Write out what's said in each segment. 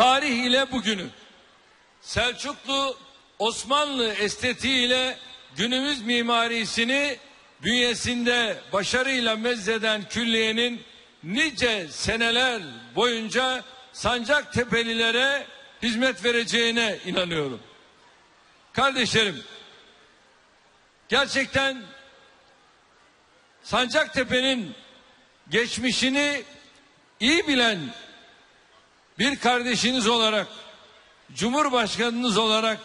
tarih ile bugünü, Selçuklu Osmanlı estetiğiyle günümüz mimarisini bünyesinde başarıyla mezzeden külliyenin nice seneler boyunca Sancaktepe'lilere hizmet vereceğine inanıyorum. Kardeşlerim, gerçekten Sancaktepe'nin geçmişini iyi bilen bir kardeşiniz olarak, Cumhurbaşkanınız olarak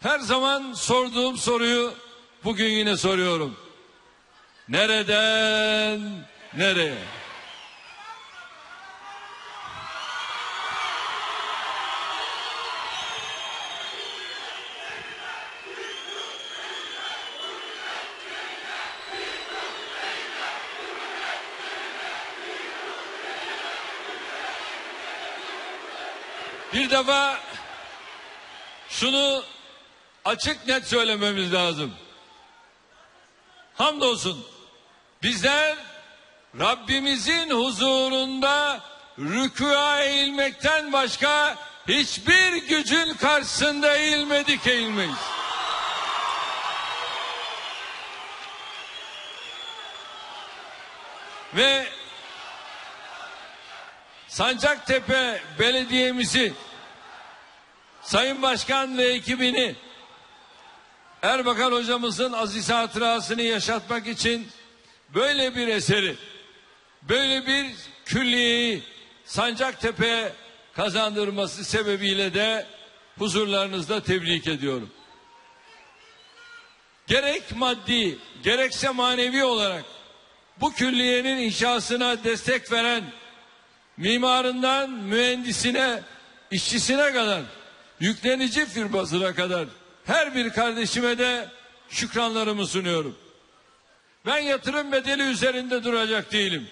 her zaman sorduğum soruyu bugün yine soruyorum. Nereden nereye? Bir defa şunu açık net söylememiz lazım. Hamdolsun bizler Rabbimizin huzurunda rükûa eğilmekten başka hiçbir gücün karşısında eğilmedik eğilmeyiz. Ve Sancaktepe Belediye'mizi Sayın Başkan ve ekibini Erbakan hocamızın aziz hatırasını yaşatmak için böyle bir eseri, böyle bir külliyeyi Sancaktepe kazandırması sebebiyle de huzurlarınızda tebrik ediyorum. Gerek maddi, gerekse manevi olarak bu külliyenin inşasına destek veren mimarından mühendisine, işçisine kadar, yüklenici firmasına kadar her bir kardeşime de şükranlarımı sunuyorum. Ben yatırım bedeli üzerinde duracak değilim.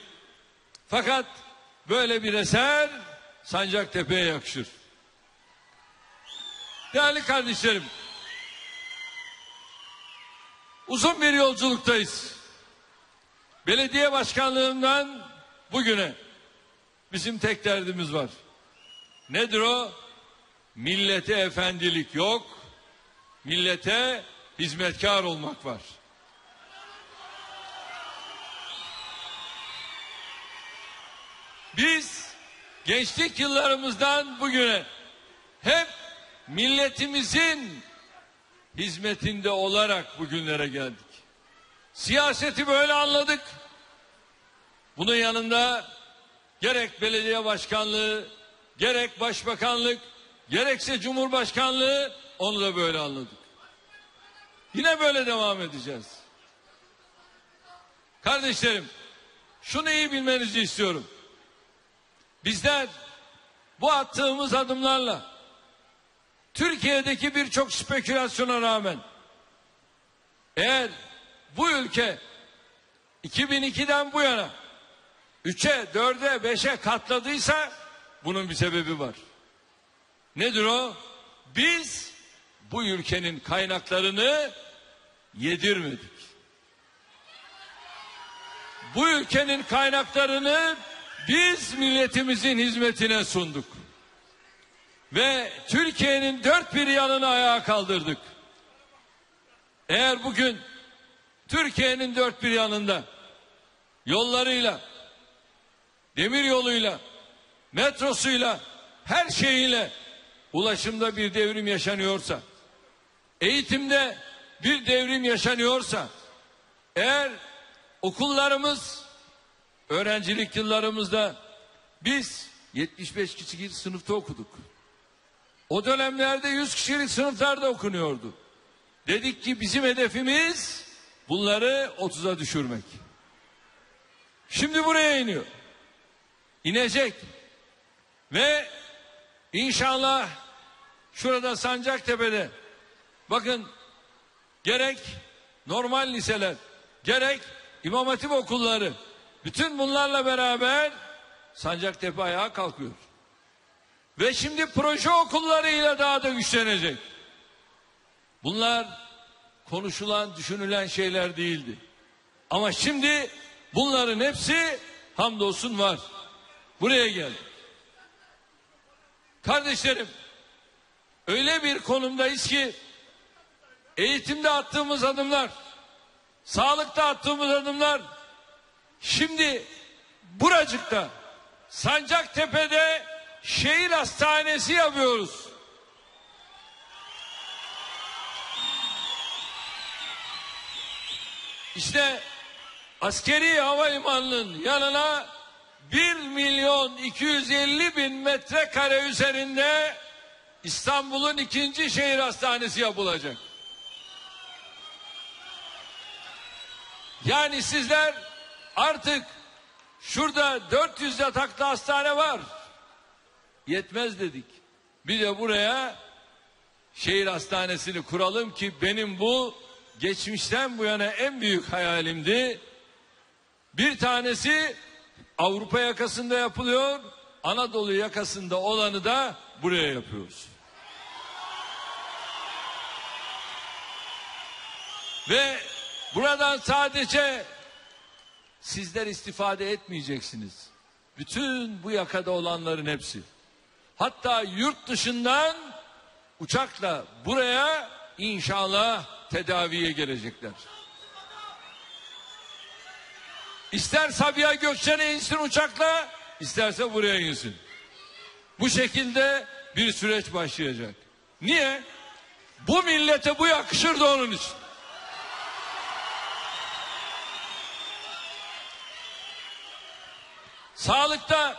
Fakat böyle bir eser Sancaktepe'ye yakışır. Değerli kardeşlerim, uzun bir yolculuktayız. Belediye başkanlığından bugüne bizim tek derdimiz var. Nedir o? Millete efendilik yok, millete hizmetkar olmak var. Biz gençlik yıllarımızdan bugüne hep milletimizin hizmetinde olarak bugünlere geldik. Siyaseti böyle anladık. Bunun yanında gerek belediye başkanlığı, gerek başbakanlık, gerekse cumhurbaşkanlığı onu da böyle anladık. Yine böyle devam edeceğiz. Kardeşlerim, şunu iyi bilmenizi istiyorum. Bizler bu attığımız adımlarla Türkiye'deki birçok spekülasyona rağmen eğer bu ülke 2002'den bu yana 3'e, 4'e, 5'e katladıysa bunun bir sebebi var. Nedir o? Biz bu ülkenin kaynaklarını yedirmedik. Bu ülkenin kaynaklarını biz milletimizin hizmetine sunduk. Ve Türkiye'nin dört bir yanını ayağa kaldırdık. Eğer bugün Türkiye'nin dört bir yanında yollarıyla, demir yoluyla, metrosuyla, her şeyiyle ulaşımda bir devrim yaşanıyorsa, eğitimde bir devrim yaşanıyorsa, eğer okullarımız, öğrencilik yıllarımızda biz 75 kişilik sınıfta okuduk. O dönemlerde 100 kişilik sınıflarda okunuyordu. Dedik ki bizim hedefimiz bunları 30'a düşürmek. Şimdi buraya iniyor. İnecek. Ve inşallah şurada Sancaktepe'de bakın gerek normal liseler gerek İmam Hatip okulları bütün bunlarla beraber Sancaktepe ayağa kalkıyor. Ve şimdi proje okullarıyla daha da güçlenecek. Bunlar konuşulan, düşünülen şeyler değildi. Ama şimdi bunların hepsi hamdolsun var. Buraya geldi. Kardeşlerim, öyle bir konumdayız ki eğitimde attığımız adımlar, sağlıkta attığımız adımlar, şimdi buracıkta Sancaktepe'de şehir hastanesi yapıyoruz. İşte askeri havalimanının yanına 1 milyon 250 bin metrekare üzerinde İstanbul'un ikinci şehir hastanesi yapılacak. Yani sizler artık şurada 400 yataklı hastane var. Yetmez dedik. Bir de buraya şehir hastanesini kuralım ki benim bu geçmişten bu yana en büyük hayalimdi. Bir tanesi Avrupa yakasında yapılıyor. Anadolu yakasında olanı da buraya yapıyoruz. Ve buradan sadece sizler istifade etmeyeceksiniz. Bütün bu yakada olanların hepsi. Hatta yurt dışından uçakla buraya inşallah tedaviye gelecekler. İster Sabiha Gökçen'e insin uçakla, isterse buraya insin. Bu şekilde bir süreç başlayacak. Niye? Bu millete bu yakışır da onun için. Sağlıkta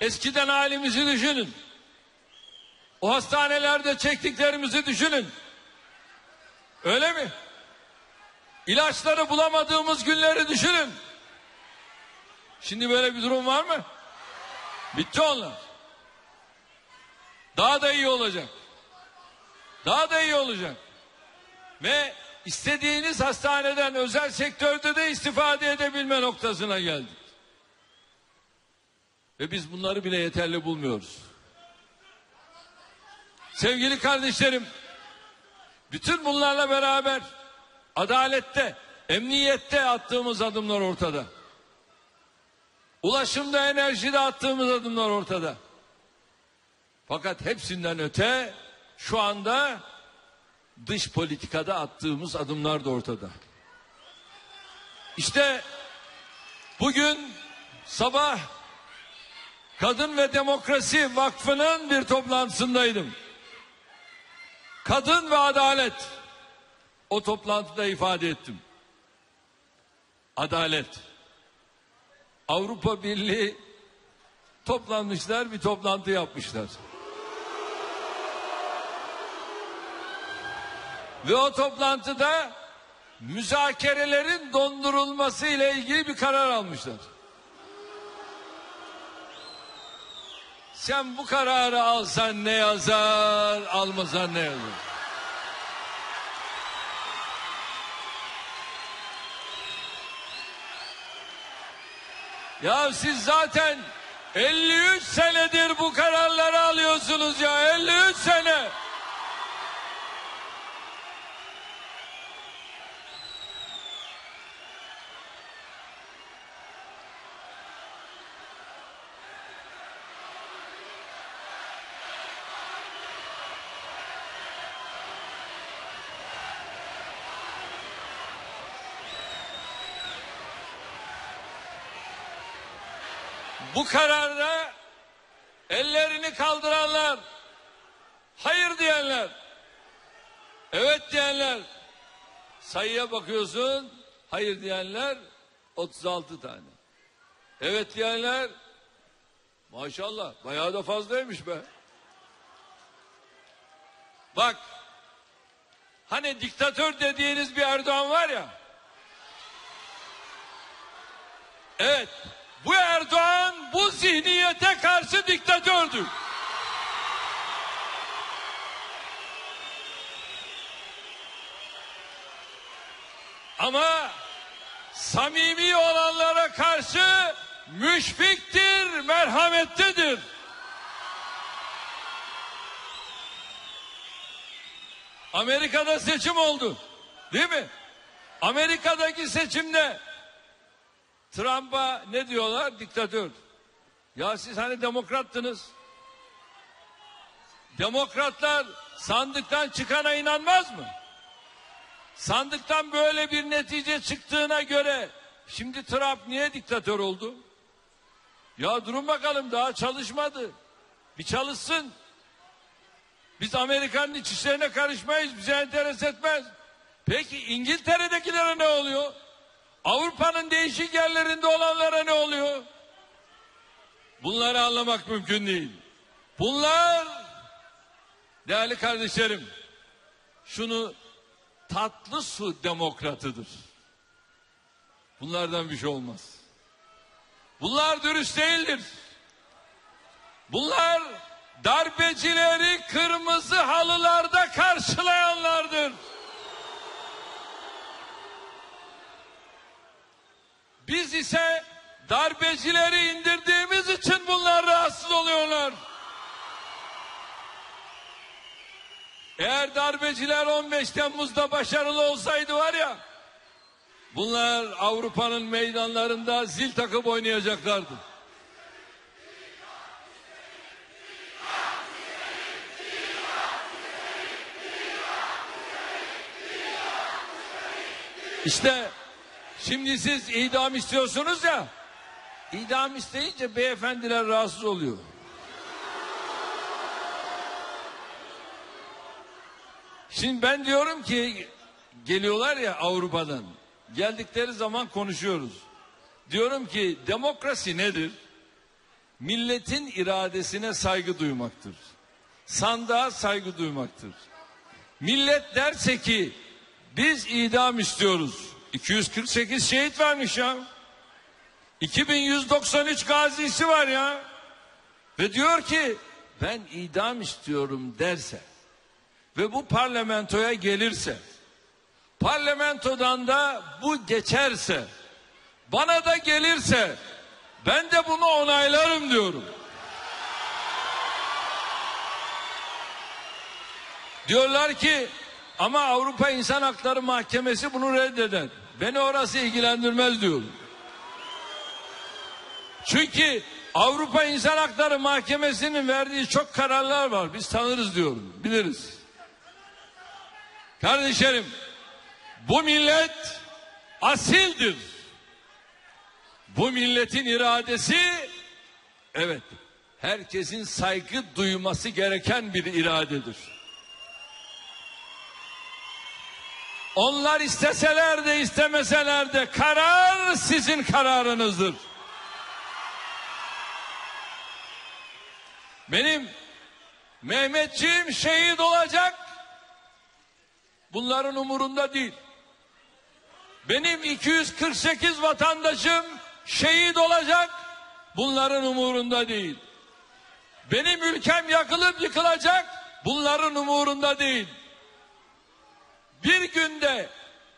eskiden halimizi düşünün. O hastanelerde çektiklerimizi düşünün. Öyle mi? İlaçları bulamadığımız günleri düşünün. Şimdi böyle bir durum var mı? Bitti onlar. Daha da iyi olacak. Daha da iyi olacak. Ve istediğiniz hastaneden özel sektörde de istifade edebilme noktasına geldik. Ve biz bunları bile yeterli bulmuyoruz. Sevgili kardeşlerim, bütün bunlarla beraber adalette, emniyette attığımız adımlar ortada. Ulaşımda, enerjide attığımız adımlar ortada. Fakat hepsinden öte şu anda dış politikada attığımız adımlar da ortada. İşte bugün sabah Kadın ve Demokrasi Vakfı'nın bir toplantısındaydım. Kadın ve adalet. O toplantıda ifade ettim. Adalet. Avrupa Birliği toplanmışlar bir toplantı yapmışlar. Ve o toplantıda müzakerelerin dondurulması ile ilgili bir karar almışlar. Sen bu kararı alsan ne yazar, almasan ne yazar? Ya siz zaten 53 senedir bu kararları alıyorsunuz ya 53 sene. Bu kararda ellerini kaldıranlar, hayır diyenler, evet diyenler, sayıya bakıyorsun, hayır diyenler 36 tane. Evet diyenler maşallah bayağı da fazlaymış be. Bak hani diktatör dediğiniz bir Erdoğan var ya. Evet bu Erdoğan bu zihniyete karşı diktatördür. Ama samimi olanlara karşı müşfiktir, merhametlidir. Amerika'da seçim oldu. Değil mi? Amerika'daki seçimde Trump'a ne diyorlar? Diktatör. Ya siz hani demokrattınız. Demokratlar sandıktan çıkana inanmaz mı? Sandıktan böyle bir netice çıktığına göre şimdi Trump niye diktatör oldu? Ya durun bakalım daha çalışmadı. Bir çalışsın. Biz Amerika'nın iç işlerine karışmayız. Bize enteres etmez. Peki İngiltere'dekilere ne oluyor? Avrupa'nın değişik yerlerinde olanlara ne oluyor? Bunları anlamak mümkün değil. Bunlar değerli kardeşlerim şunu tatlı su demokratıdır. Bunlardan bir şey olmaz. Bunlar dürüst değildir. Bunlar darbecileri kırmızı halılarda karşılayanlardır. Biz ise darbecileri indirdiğimiz için bunlar rahatsız oluyorlar. Eğer darbeciler 15 Temmuz'da başarılı olsaydı var ya bunlar Avrupa'nın meydanlarında zil takıp oynayacaklardı. İşte şimdi siz idam istiyorsunuz ya idam isteyince beyefendiler rahatsız oluyor. Şimdi ben diyorum ki geliyorlar ya Avrupa'dan. Geldikleri zaman konuşuyoruz. Diyorum ki demokrasi nedir? Milletin iradesine saygı duymaktır. Sandığa saygı duymaktır. Millet derse ki biz idam istiyoruz. 248 şehit vermiş ya. 2193 gazisi var ya. Ve diyor ki ben idam istiyorum derse ve bu parlamentoya gelirse parlamentodan da bu geçerse bana da gelirse ben de bunu onaylarım diyorum. Diyorlar ki ama Avrupa İnsan Hakları Mahkemesi bunu reddeder. Beni orası ilgilendirmez diyorum. Çünkü Avrupa İnsan Hakları Mahkemesi'nin verdiği çok kararlar var. Biz tanırız diyorum. Biliriz. Kardeşlerim bu millet asildir. Bu milletin iradesi evet herkesin saygı duyması gereken bir iradedir. Onlar isteseler de istemeseler de karar sizin kararınızdır. Benim Mehmetçiğim şehit olacak. Bunların umurunda değil. Benim 248 vatandaşım şehit olacak. Bunların umurunda değil. Benim ülkem yakılıp yıkılacak. Bunların umurunda değil. Bir günde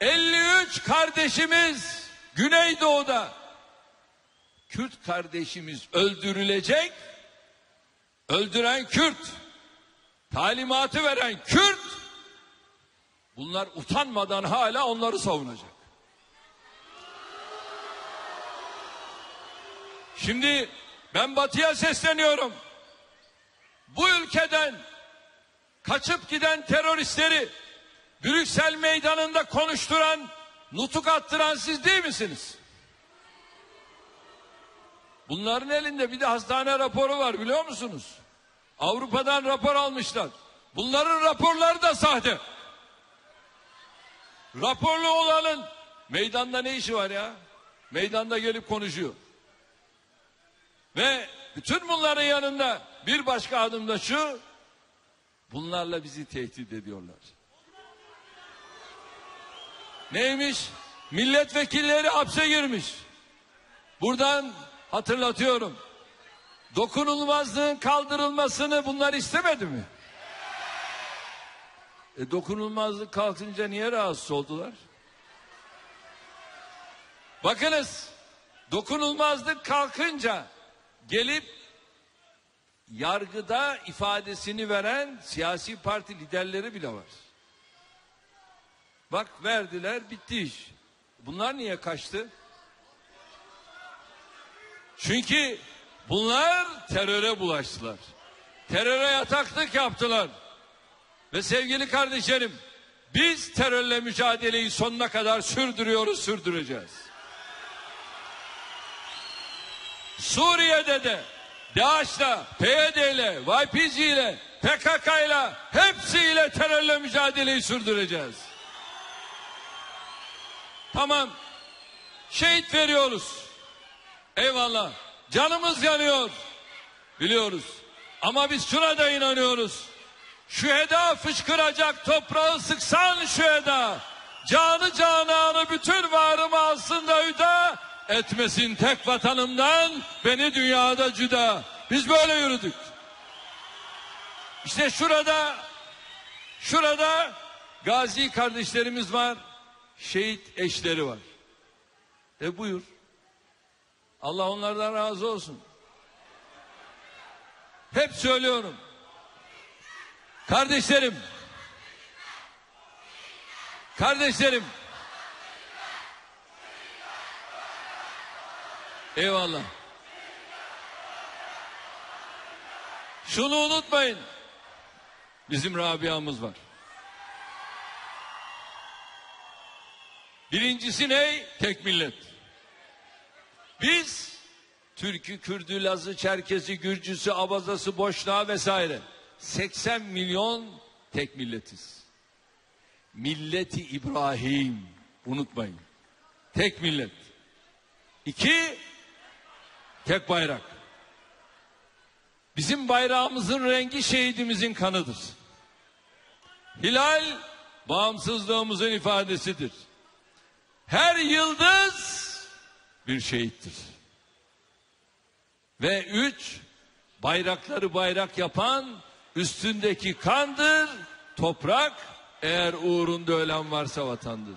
53 kardeşimiz Güneydoğu'da Kürt kardeşimiz öldürülecek. Öldüren Kürt, talimatı veren Kürt bunlar utanmadan hala onları savunacak. Şimdi ben batıya sesleniyorum. Bu ülkeden kaçıp giden teröristleri Brüksel meydanında konuşturan, nutuk attıran siz değil misiniz? Bunların elinde bir de hastane raporu var biliyor musunuz? Avrupa'dan rapor almışlar. Bunların raporları da sahte. Raporlu olanın meydanda ne işi var ya? Meydanda gelip konuşuyor. Ve bütün bunların yanında bir başka adım da şu. Bunlarla bizi tehdit ediyorlar. Neymiş? Milletvekilleri hapse girmiş. Buradan hatırlatıyorum. Dokunulmazlığın kaldırılmasını bunlar istemedi mi? E, dokunulmazlık kalkınca niye rahatsız oldular? Bakınız, dokunulmazlık kalkınca gelip yargıda ifadesini veren siyasi parti liderleri bile var. Bak verdiler bitti iş. Bunlar niye kaçtı? Çünkü bunlar teröre bulaştılar. teröre yataklık yaptılar. Ve sevgili kardeşlerim, biz terörle mücadeleyi sonuna kadar sürdürüyoruz, sürdüreceğiz. Suriye'de de DAEŞ'la, PYD'yle, YPG'yle, PKK'yla hepsiyle terörle mücadeleyi sürdüreceğiz. Tamam. Şehit veriyoruz. Eyvallah. Canımız yanıyor. Biliyoruz. Ama biz şuna da inanıyoruz. Şüheda fışkıracak toprağı sıksan şüheda. Canı cananı bütün varımı aslında hüda. Etmesin tek vatanımdan beni dünyada cüda. Biz böyle yürüdük. İşte şurada şurada gazi kardeşlerimiz var. Şehit eşleri var. E buyur. Allah onlardan razı olsun. Hep söylüyorum. Kardeşlerim. Kardeşlerim. Eyvallah. Şunu unutmayın. Bizim Rabia'mız var. Birincisi ne? Tek millet. Biz Türk'ü, Kürdü, Lazı, Çerkezi, Gürcüsü, Abazası, Boşnağı vesaire 80 milyon tek milletiz. Milleti İbrahim unutmayın. Tek millet. İki, tek bayrak. Bizim bayrağımızın rengi şehidimizin kanıdır. Hilal bağımsızlığımızın ifadesidir. Her yıldız bir şehittir. Ve üç, bayrakları bayrak yapan üstündeki kandır, toprak, eğer uğrunda ölen varsa vatandır.